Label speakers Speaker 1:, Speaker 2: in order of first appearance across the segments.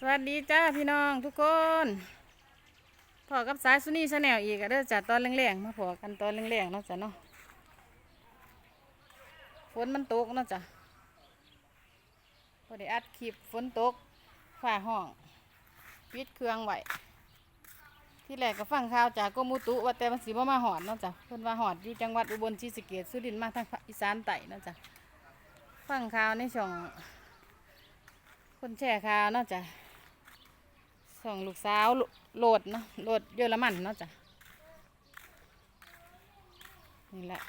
Speaker 1: สวัสดีจ้าพี่น้องทุกคนพอกับสายสุนีชาแนลอีกอะเด้อจ้ะตอนแรงๆมาพอกันตอนแรงๆเนาะจ้ะเนาะฝนมันตกเนาะจ้ะพอได้อัดคลิปฝนตกฝ่าห้องปิดเครื่องไว้ที่แรกก็ฟังข่าวจากกมุตุว่าแต่มันสีบ่มาหอดเนาะจ้ะเพิ่นว่าหอดอยู่จังหวัดอุบลศรีสเกษสุรินทร์มาทางอีสานใต้เนาะจ้ะฟังข่าวในช่องคนแชร์ข่าวเนาะจ้ะ สองลูกสาวโหลดเนาะโหลดเยอรมันเนาะจ้ะนี่แหละ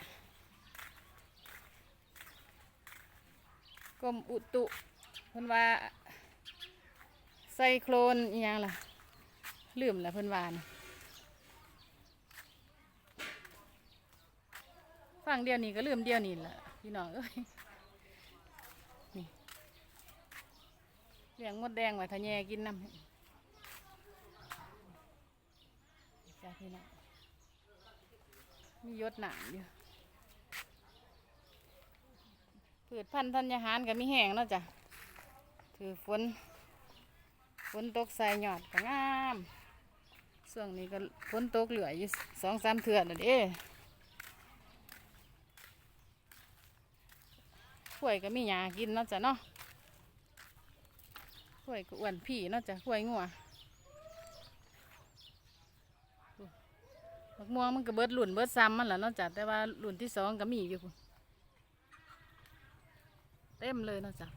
Speaker 1: กรมอุตุเพิ่นว่าไซโครนอีหยังล่ะลืมแล้วเพิ่นว่านะฟังเดียวนี้ก็ลืมเดียวนี้แหละพี่น้องเอ้ยนี่เลี้ยงมดแดงไว้ทะแยกินน้ำ จ้า พี่น้องมียศหนามอยู่พืชพันธุ์ธัญญาหารก็มีแห้งเนาะจ้ะถือฝนฝนตกใส่หยอดก็งามช่วงนี้ก็ฝนตกเหลืออยู่สองสามเถื่อนน่ะเด้ข้วยก็มีหญ้ากินเนาะจ้ะเนาะข้วยก็อ้วนพี่เนาะจ้ะข้วยงัว บักม่วงมันก็เบิดหลุ่นเบิดซ้ำมันแหละนอกจากแต่ว่าหลุ่นที่สองก็มีอยู่พุ่นเต็มเลยนอกจาก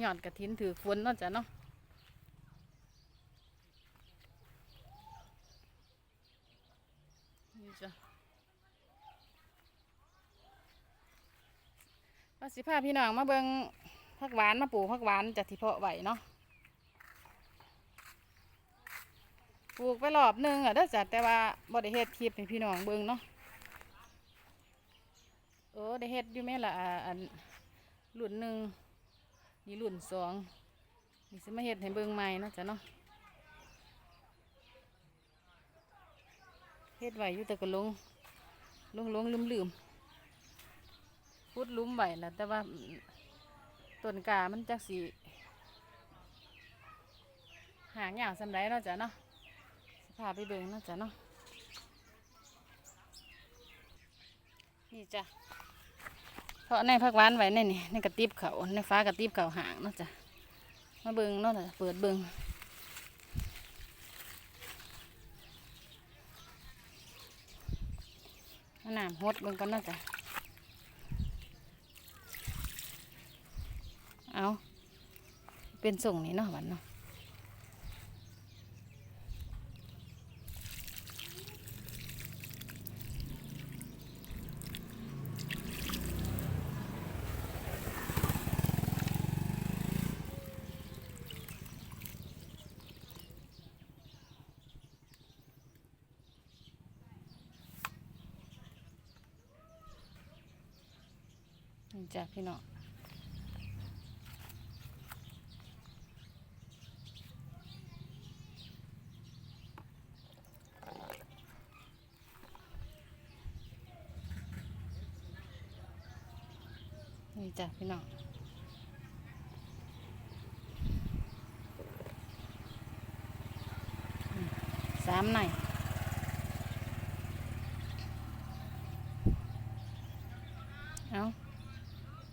Speaker 1: หยอดกระถินถือฝนนอกจากเนาะนี่จ้ะว่าสิพาพี่น้องมาเบิงผักหวานมาปลูกผักหวานจากที่เพาะไว้เนาะ ปลูกไปรอบหนึงอะเด้อจ้ะแต่ว่าบ่ได้เฮ็ดคลิปให้พี่น้องเบิ่งเนาะเออได้เฮ็ดอยู่แม่ละอ่าอันรุ่นหนึ่งนี่รุ่นสองนี่สิมาเฮ็ดให้เบิ่งใหม่นาะจ้ะเนาะเฮ็ดไว้อยู่แต่ก็ลงลงลงลืมลืมพุดลุมไว้ละแต่ว่าต้นกามันจักสิหางยาวสำไดเนาะจ้ะเนาะ พาไปเบิ่งนาะจ้ะเนาะนี่จ้ะเพราะในพักหวานไว้ในนี่ในกระติบเขาในฟ้ากระติบเขาห่างเนาะจ้ะมาเบิ่งเนาะจ้ะเปิดเบิ่งน้ำหดเบิ่งก่อนนาะจ้ะเอาเป็นส่งนี่เนาะหวันเนาะ นี่จ้ะพี่น้องนี่จ้ะพี่น้องสามในเอา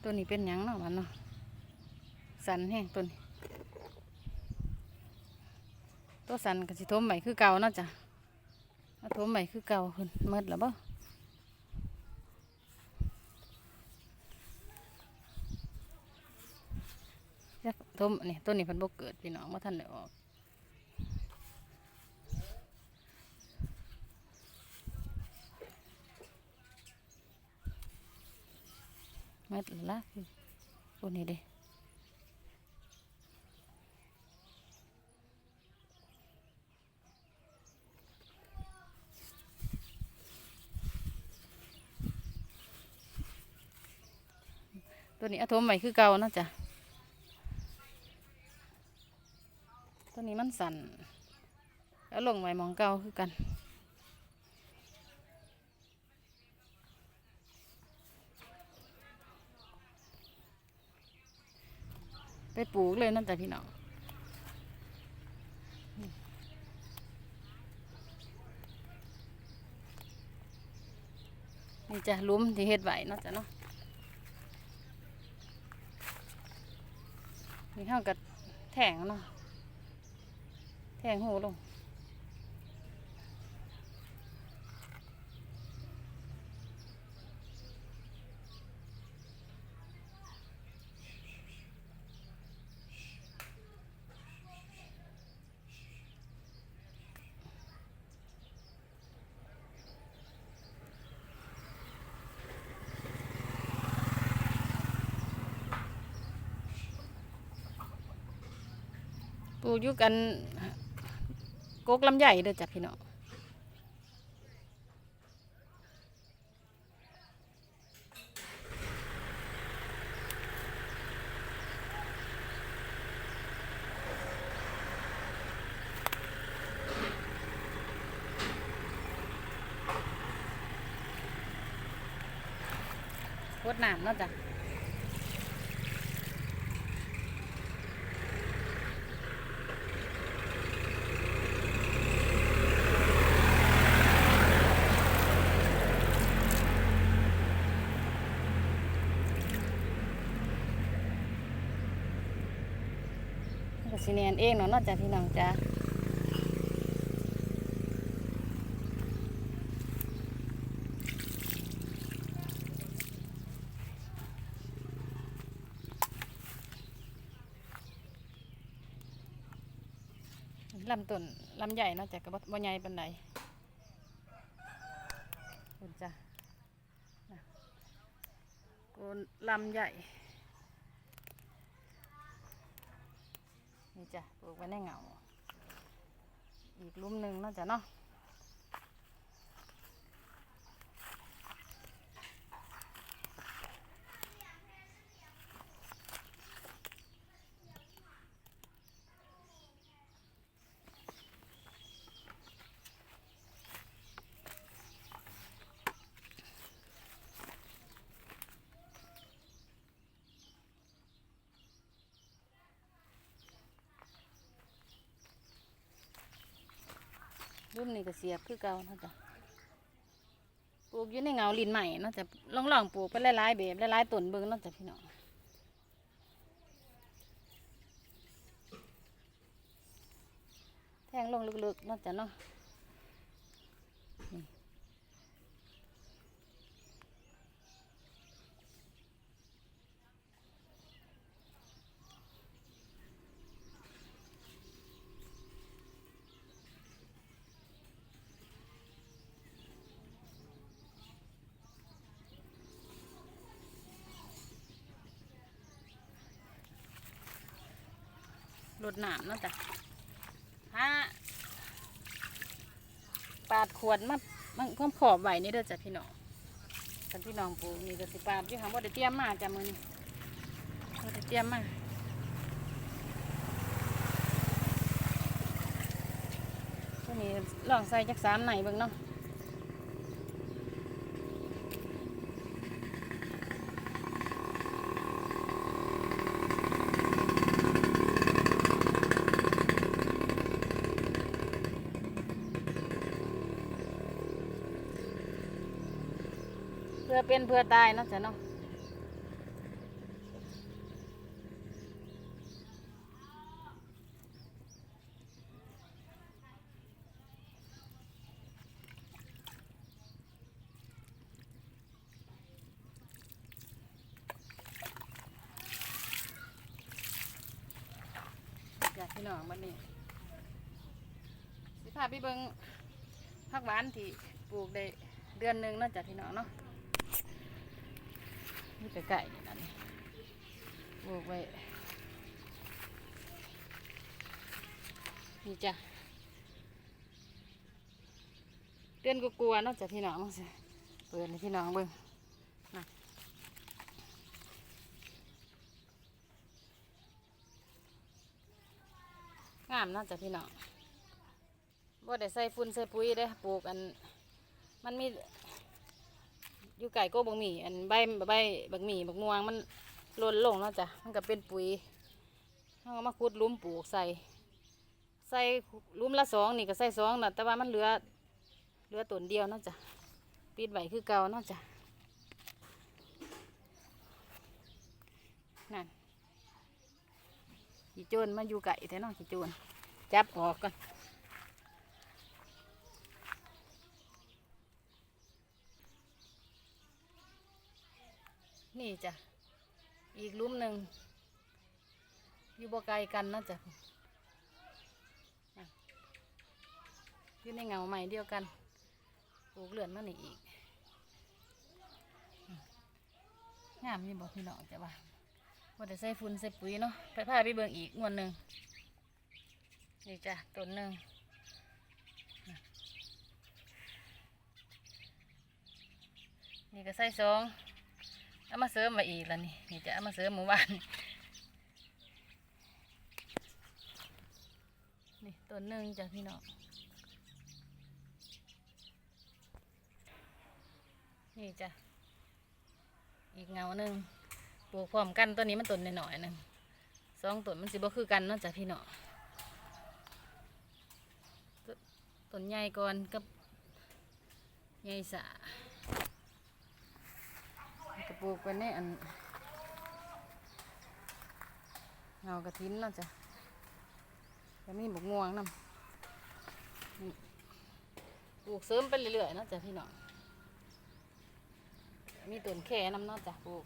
Speaker 1: ตัวนี้เป็นยังเนาะมันเนาะสันแห้งตัวนี้ ตัวสันก็สิทมใหม่คือเก่าเนาะจ้ะทมใหม่คือเก่าขึ้นเมดแล้วบ่จักทมนี่ตัวนี้เพันบกเกิดพี่น้องว่าท่านได้ออก มดแล้วล่ะตัวนี้เด้ตัวนี้อะโทมใหม่คือเก่านาะจ้ะตัวนี้มันสั่นแล้วลงใหม่มองเก่าคือกัน ไปปลูกเลยนั่นจ้ะพี่น้องนี่จะลุมที่เฮ็ดไหวเนาะจ้ะเนาะนี่เฮากับแทงเนาะแทงหูลง อยู่กันกกลำใหญ่เด้อจ้ะพี่น้องโคตรน้ำเนาะจ้ะ ก็ สิเนียนเองเนาะนอกจากพี่น้องจ้าลำต้นลำใหญ่เนาะจากกระบอกใหญ่ปานใดคุณจ้ะนะโกนลำใหญ่ นี่จ้ะปลูกไว้ในเงา อีกลุมหนึ่งเนาะจ้ะเนาะ หลุมนี้ก็เสียบคือเก่าเนาะจ้ะปลูกอยู่ในเงาลินใหม่เนาะจ้ะลองลองปลูกไปหลายๆแบบหลายๆต้นเบิ้งเนาะจ้ะพี่น้องแทงลงลึกๆเนาะจ้ะเนาะ รดน้ำเนาะจ้ะฮะปาดขวดมามันก็ขอบไว้นี่เด้อจ้ะพี่น้องกันพี่น้องปลูกนี่ก็สิปาดอยู่ค่ะว่าได้เตรียมมาจ้ะมือนี้บ่ได้เตรียมมาตัวนี้ลองใส่จักสามไหนเบิ่งเนาะ เป็นเพื่อตายเนาะจ้ะเนาะอยากพี่น้องวันนี้สิพาพี่เบิงผักหวานที่ปลูกได้เดือนหนึ่งเนาจะพี่น้องเนาะ นี่ไก่ๆนี่นะนี่ปลูกไว้นี่จ้ะเดือนก็กลัวนอกจากพี่น้องมั้งสิเปิดให้พี่น้องเบิ่งนะงามนอกจากพี่น้องบ่ได้ใส่ฝุ่นใส่ปุ๋ยเด้ปลูกอัน มันมี อยู่ไก่ก็บักหมี่อันใบใบบักหมี่บักม่วงมันล่นลงแล้วจ้ะมันก็เป็นปุ๋ยเอามาขุดลุมปลูกใส่ ใส่ลุมละสองนี่ก็ใส่สองนะแต่ว่ามันเหลือเหลือต้นเดียวนาะจ้ะปิดไว้คือเก่านาะจ้ะนั่นขี่โจนมาอยู่ไก่แต่น้องขี่โจนจับออกก่อน นี่จ้ะ อีกลุมหนึ่งอยู่บ่ไกลกันนาะจ้ะอยู่ในเงาใหม่เดียวกันปลูกเลือนมานี่อีกงามยี่บอกพี่น้องจ้ะว่าว่าจะใส่ฝุ่นใส่ปุ๋ยเนาะไปพาไปเบิ่งอีกงวดหนึ่งนี่จ้ะต้นหนึ่งนี่ก็ใส่สอง เอามาเสริมมาอีกแล้วนี่นี่จะเอามาเสริมหมู่บ้านนี่ต้นหนึ่งจ้ะพี่น้องนี่จ้ะอีกเงาหนึ่งปลูกพร้อมกันตัวนี้มันต้นหน่อยๆหนึ่งสองต้นมันสิบ่คือกันเนาะจ้ะพี่นาะตต้นใหญ่ก่อนกับใหญ่สะ ปลูกไปในอันเงากระถินเนาะจ้ะมีบกม่วงนำปลูกเสริมไปเรื่อยๆเนาะจ้ะพี่เนาะมีต้นแค่น้ำเนอกจากปลูก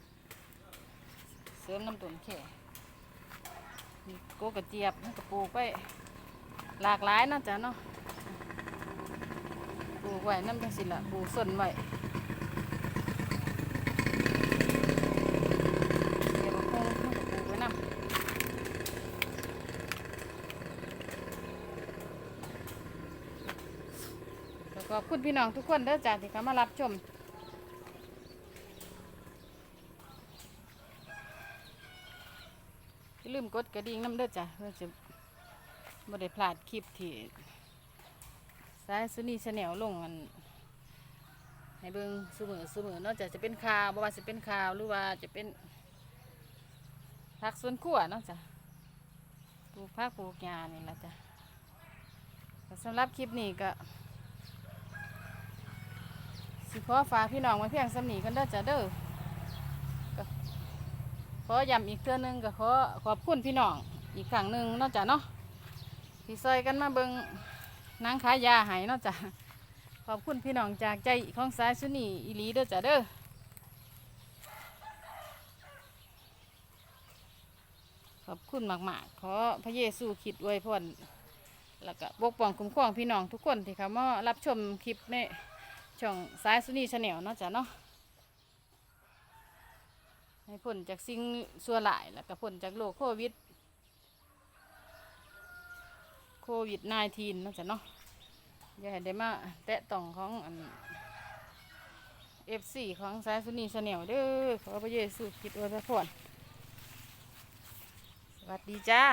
Speaker 1: เสริมน้ำต้นแค่มีโกกระเจี๊ยบมันก็ปลูกไปหลากหลายเนาะจ้ะเนาะปลูกไว้น้ำจังสิละปลูกส้นไว้เดี๋ยวมันคงมันก็ปลูกไว้น้ำก็ ขอบคุณพี่น้องทุกคนเด้อจ้าที่เข้ามารับชมอย่าลืมกดกระดิ่งน้ำเด้อจ้ะเพื่อจะบ่ได้พลาดคลิปที่สายสุนีชาแนลลงอันให้เบิ่งเสมอเสมอนอกจากจะเป็นข่าวบ่ว่าจะเป็นข่าวหรือว่าจะเป็นผักสวนครัวนาะจ้ะปลูกผักปลูกหญ้านี่ละจ้ะสำหรับคลิปนี้ก็ สิขอฝากพี่น้องไว้เพียงสำนีกันเด้อจ้ะเด้อขอย้ำอีกเทื่อหนึงก็ขอขอบคุณพี่น้องอีกครั้งหนึ่งนอกจากเนาะที่ซอยกันมาเบิงนางขายยาหายนอกจากขอบคุณพี่น้องจากใจของสายสุนีอีลีเด้อจ้ะเด้อขอบคุณมากๆขอพระเยซูคิดไว้พรแล้วก็ปกป้องคุ้มครองพี่น้องทุกคนที่เขามารับชมคลิปใน ช่องสายสุนีชาแนลเนาะจ้ะเนาะให้พ้นจากสิ่งชั่วร้ายแล้วก็พ้นจากโรคโควิด โควิด -19 เนาะจ้ะเนาะอย่าให้ได้มาแตะต้องของอันเอฟซีของสายสุนีชาแนลเด้อขอพระเยซูคริดอวยพระพรสวัสดีจ้า